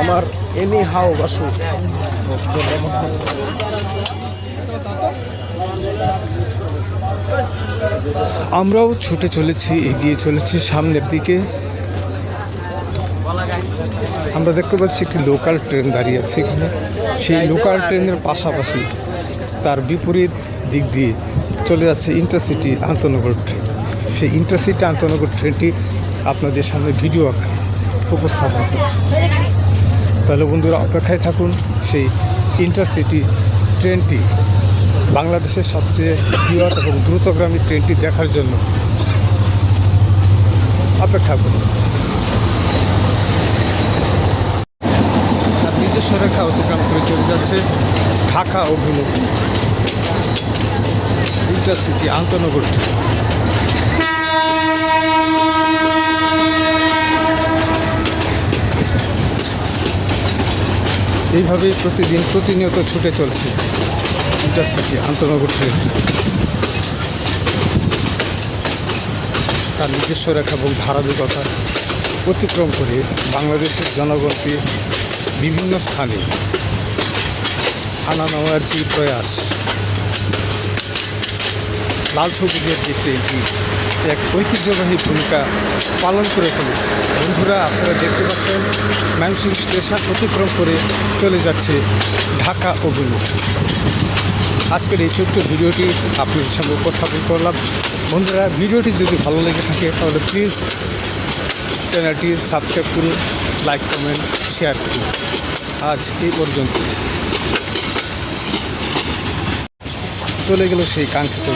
আমার এনি হাও বাসু। আমরাও ছুটে চলেছি, এগিয়ে চলেছি সামনের দিকে। আমরা দেখতে পাচ্ছি একটি লোকাল ট্রেন দাঁড়িয়ে আছে এখানে। সেই লোকাল ট্রেনের পাশাপাশি তার বিপরীত দিক দিয়ে চলে যাচ্ছে ইন্টারসিটি আন্তনগর ট্রেন সেই ইন্টারসিটি আন্তনগর ট্রেনটি আপনাদের সামনে ভিডিও আকারে উপস্থাপন করছে। তাহলে বন্ধুরা অপেক্ষায় থাকুন, সেই ইন্টারসিটি ট্রেনটি বাংলাদেশের সবচেয়ে বৃহৎ এবং দ্রুতগ্রামী ট্রেনটি দেখার জন্য অপেক্ষা করুন। তার নিজস্ব রেখা অতিক্রম করে চলে যাচ্ছে ঢাকা অভিমুখী। ইন্টারসিটি আন্তনগর এইভাবেই প্রতিদিন প্রতিনিয়ত ছুটে চলছে ইন্টারসিটি আন্তনগর ট্রেন। তার নিজস্ব রেখা এবং ধারাবাহিকতা অতিক্রম করে বাংলাদেশের জনগণকে বিভিন্ন স্থানে আনা নেওয়ার যে প্রয়াস। লাল সবুজের যে ট্রেনটি এক ঐতিহ্যবাহী ভূমিকা পালন করে চলেছে। বন্ধুরা, আপনারা দেখতে পাচ্ছেন ময়মনসিংহ স্টেশন অতিক্রম করে চলে যাচ্ছে ঢাকা অভিমুখ। আজকের এই ছোট্ট ভিডিওটি আপনাদের সঙ্গে উপস্থাপন করলাম। বন্ধুরা, ভিডিওটি যদি ভালো লেগে থাকে, তাহলে প্লিজ চ্যানেলটি সাবস্ক্রাইব করুন, লাইক, কমেন্ট, শেয়ার করুন। আজ এই পর্যন্ত চলে গেল সেই কাঙ্ক্ষিত।